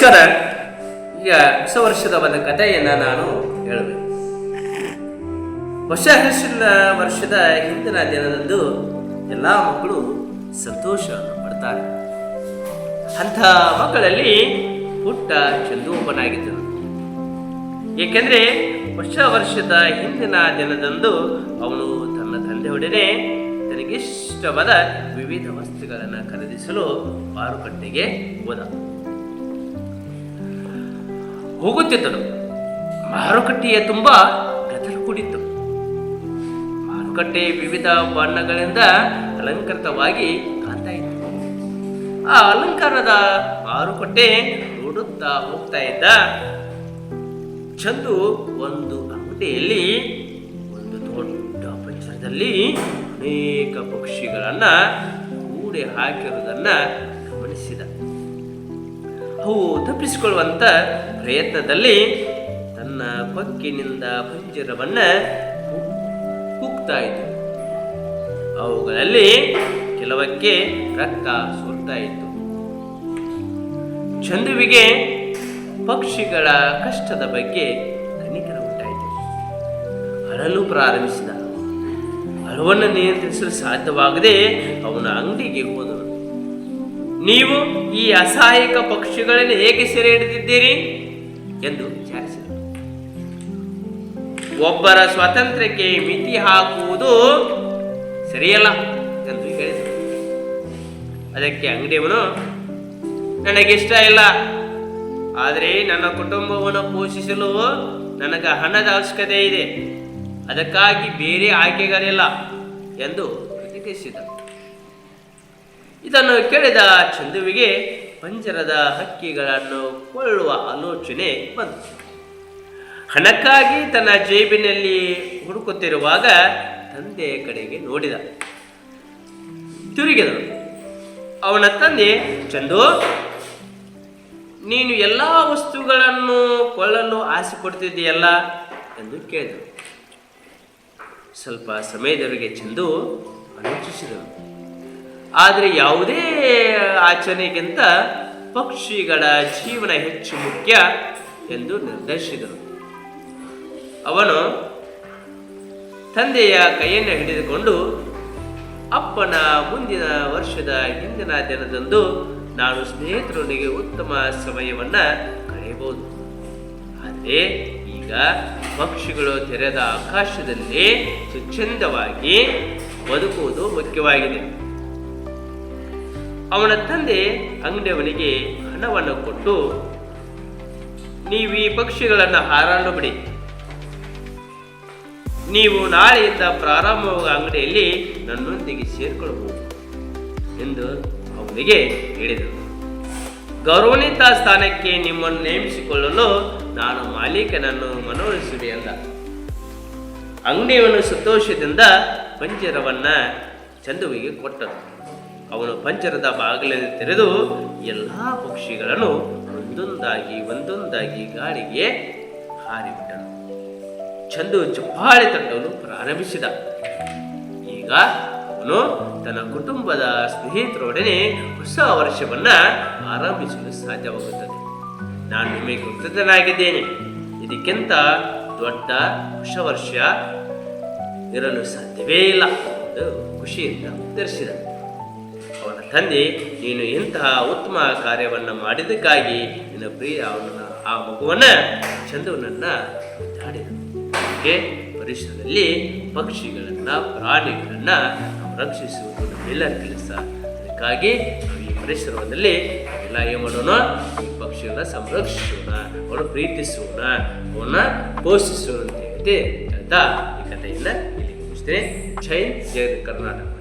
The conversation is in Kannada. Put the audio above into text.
ನಮಸ್ಕಾರ ಈಗ ಹೊಸ ವರ್ಷದ ಒಂದು ಕಥೆಯನ್ನು ನಾನು ಹೇಳಬೇಕು. ಹೊಸ ಹೆಸರಿನ ವರ್ಷದ ಹಿಂದಿನ ದಿನದಂದು ಎಲ್ಲ ಮಕ್ಕಳು ಸಂತೋಷವನ್ನು ಪಡ್ತಾರೆ. ಅಂಥ ಮಕ್ಕಳಲ್ಲಿ ಪುಟ್ಟ ಚಂದು ಒಬ್ಬನಾಗಿದ್ದನು ಏಕೆಂದರೆ ಹೊಸ ವರ್ಷದ ಹಿಂದಿನ ದಿನದಂದು ಅವನು ತನ್ನ ತಂದೆಯೊಡನೆ ತನಗಿಷ್ಟವಾದ ವಿವಿಧ ವಸ್ತುಗಳನ್ನು ಖರೀದಿಸಲು ಮಾರುಕಟ್ಟೆಗೆ ಹೋದ. ಹೋಗುತ್ತಿದ್ದನು ಮಾರುಕಟ್ಟೆಯ ತುಂಬ ಗದಲು ಕೂಡಿತ್ತು. ಮಾರುಕಟ್ಟೆ ವಿವಿಧ ಬಣ್ಣಗಳಿಂದ ಅಲಂಕೃತವಾಗಿ ಕಾಣ್ತಾ ಇತ್ತು. ಆ ಅಲಂಕಾರದ ಮಾರುಕಟ್ಟೆ ನೋಡುತ್ತಾ ಹೋಗ್ತಾ ಇದ್ದ ಚಂದು ಒಂದು ಅಂಗಡಿಯಲ್ಲಿ ಒಂದು ದೊಡ್ಡ ಪರಿಸರದಲ್ಲಿ ಅನೇಕ ಪಕ್ಷಿಗಳನ್ನು ಕೂಡಿ ಹಾಕಿರುವುದನ್ನ ಗಮನಿಸಿದ. ಅವು ತಪ್ಪಿಸಿಕೊಳ್ಳುವಂಥ ಪ್ರಯತ್ನದಲ್ಲಿ ತನ್ನ ಪಕ್ಕಿನಿಂದ ಪಂಜರವನ್ನು ಕುಗ್ತಾ ಅವುಗಳಲ್ಲಿ ಕೆಲವಕ್ಕೆ ರಕ್ತ ಸುರ್ತಾ ಇತ್ತು ಚಂದುವಿಗೆ ಪಕ್ಷಿಗಳ ಕಷ್ಟದ ಬಗ್ಗೆ ಕನಿಕರ ಉಂಟಾಯಿತು. ಅಳಲು ಪ್ರಾರಂಭಿಸಿದ. ಅಳುವನ್ನು ನಿಯಂತ್ರಿಸಲು ಸಾಧ್ಯವಾಗದೆ ಅವನ ಅಂಗಡಿಗೆ ಹೋದನು ನೀವು ಈ ಅಸಹಾಯಕ ಪಕ್ಷಿಗಳನ್ನು ಹೇಗೆ ಸೆರೆ ಹಿಡಿದಿದ್ದೀರಿ? ಎಂದು ವಿಚಾರಿಸಿದರು. ಒಬ್ಬರ ಸ್ವಾತಂತ್ರ್ಯಕ್ಕೆ ಮಿತಿ ಹಾಕುವುದು ಸರಿಯಲ್ಲ ಎಂದು ಹೇಳಿದರು. ಅದಕ್ಕೆ ಅಂಗಡಿಯವನು, ನನಗಿಷ್ಟ ಇಲ್ಲ. ಆದರೆ ನನ್ನ ಕುಟುಂಬವನ್ನು ಪೋಷಿಸಲು ನನಗೆ ಹಣದ ಅವಶ್ಯಕತೆ ಇದೆ. ಅದಕ್ಕಾಗಿ ಬೇರೆ ಆಯ್ಕೆಗಳಿಲ್ಲ ಎಂದು ಪ್ರತಿಕ್ರಿಯಿಸಿದರು. ಇದನ್ನು ಕೇಳಿದ ಚಂದುವಿಗೆ ಪಂಜರದ ಹಕ್ಕಿಗಳನ್ನು ಕೊಳ್ಳುವ ಆಲೋಚನೆ ಬಂತು. ಹಣಕ್ಕಾಗಿ ತನ್ನ ಜೇಬಿನಲ್ಲಿ ಹುಡುಕುತ್ತಿರುವಾಗ ತಂದೆ ಕಡೆಗೆ ನೋಡಿದ. ತಿರುಗಿದ ಅವನ ತಂದೆ, ಚಂದು, ನೀನು ಎಲ್ಲ ವಸ್ತುಗಳನ್ನು ಕೊಳ್ಳಲು ಆಸೆ ಪಡ್ತಿದ್ದೀಯಲ್ಲ ಎಂದು ಕೇಳಿದನು ಸ್ವಲ್ಪ ಸಮಯದವರೆಗೆ ಚಂದು ಆಲೋಚಿಸಿದನು ಆದರೆ ಯಾವುದೇ ಆಚರಣೆಗಿಂತ ಪಕ್ಷಿಗಳ ಜೀವನ ಹೆಚ್ಚು ಮುಖ್ಯ ಎಂದು ನಿರ್ಧರಿಸಿದರು. ಅವನು ತಂದೆಯ ಕೈಯನ್ನು ಹಿಡಿದುಕೊಂಡು, ಅಪ್ಪನ ಮುಂದಿನ ವರ್ಷದ ಹಿಂದಿನ ದಿನದಂದು ನಾನು ಸ್ನೇಹಿತರೊಂದಿಗೆ ಉತ್ತಮ ಸಮಯವನ್ನ ಕಳೆಯಬಹುದು. ಆದರೆ ಈಗ ಪಕ್ಷಿಗಳು ತೆರೆದ ಆಕಾಶದಲ್ಲಿ ಸ್ವಚ್ಛಂದವಾಗಿ ಬದುಕುವುದು ಮುಖ್ಯವಾಗಿದೆ. ಅವನ ತಂದೆ ಅಂಗಡಿಯವನಿಗೆ ಹಣವನ್ನು ಕೊಟ್ಟು, ನೀವು ಈ ಪಕ್ಷಿಗಳನ್ನು ಹಾರಾಡು ಬಿಡಿ. ನೀವು ನಾಳೆಯಿಂದ ಪ್ರಾರಂಭವಾಗುವ ಅಂಗಡಿಯಲ್ಲಿ ನನ್ನೊಂದಿಗೆ ಸೇರಿಕೊಳ್ಳಬಹುದು ಎಂದು ಅವನಿಗೆ ಹೇಳಿದರು. ಗೌರವಾನ್ವಿತ ಸ್ಥಾನಕ್ಕೆ ನಿಮ್ಮನ್ನು ನೇಮಿಸಿಕೊಳ್ಳಲು ನಾನು ಮಾಲೀಕನನ್ನು ಮನವೊಲಿಸುವೆ ಎಂದ ಅಂಗಡಿಯವನು ಸಂತೋಷದಿಂದ ಪಂಜರವನ್ನು ಚಂದುವಿಗೆ ಕೊಟ್ಟನು. ಅವನು ಪಂಚರದ ಬಾಗಿಲನ್ನು ತೆರೆದು ಎಲ್ಲ ಪಕ್ಷಿಗಳನ್ನು ಒಂದೊಂದಾಗಿ ಒಂದೊಂದಾಗಿ ಗಾಳಿಗೆ ಹಾರಿಬಿಟ್ಟನು ಚಂದು ಚಪ್ಪಾಳೆ ತಟ್ಟಲು ಪ್ರಾರಂಭಿಸಿದ. ಈಗ ಅವನು ತನ್ನ ಕುಟುಂಬದ ಸ್ನೇಹಿತರೊಡನೆ ಹೊಸ ವರ್ಷವನ್ನ ಆರಂಭಿಸಲು ಸಾಧ್ಯವಾಗುತ್ತದೆ. ನಾನು ನಿಮಗೆ ಕೃತಜ್ಞನಾಗಿದ್ದೇನೆ. ಇದಕ್ಕಿಂತ ದೊಡ್ಡ ಹೊಸ ವರ್ಷ ಇರಲು ಸಾಧ್ಯವೇ ಇಲ್ಲ ಎಂದು ಖುಷಿಯಿಂದ ಉತ್ತರಿಸಿದ ತಂದೆ, ನೀನು ಇಂತಹ ಉತ್ತಮ ಕಾರ್ಯವನ್ನು ಮಾಡಿದ್ದಕ್ಕಾಗಿ ನಿನ್ನ ಪ್ರಿಯ ಅವನ ಆ ಮಗುವನ್ನು ಚಂದುವನನ್ನ ದಾಡಿದನು ಪರಿಸರದಲ್ಲಿ ಪಕ್ಷಿಗಳನ್ನ, ಪ್ರಾಣಿಗಳನ್ನ ನಾವು ರಕ್ಷಿಸುವುದು ನಮ್ಮೆಲ್ಲರ ಕೆಲಸ. ಅದಕ್ಕಾಗಿ ನಾವು ಈ ಪರಿಸರದಲ್ಲಿ ಎಲ್ಲ ಏನು ಮಾಡೋಣ? ಈ ಪಕ್ಷಿಗಳನ್ನ ಸಂರಕ್ಷಿಸೋಣ ಅವನು ಪ್ರೀತಿಸೋಣ ಅವನ್ನ ಪೋಷಿಸೋಣ ಅಂತ ಹೇಳ್ತಿ ಹೇಳ್ತಾ ಈ ಕಥೆಯನ್ನು ಇಲ್ಲಿ ಮುಗಿಸ್ತೇನೆ. ಜೈ ಜೈ ಕರ್ನಾಟಕ.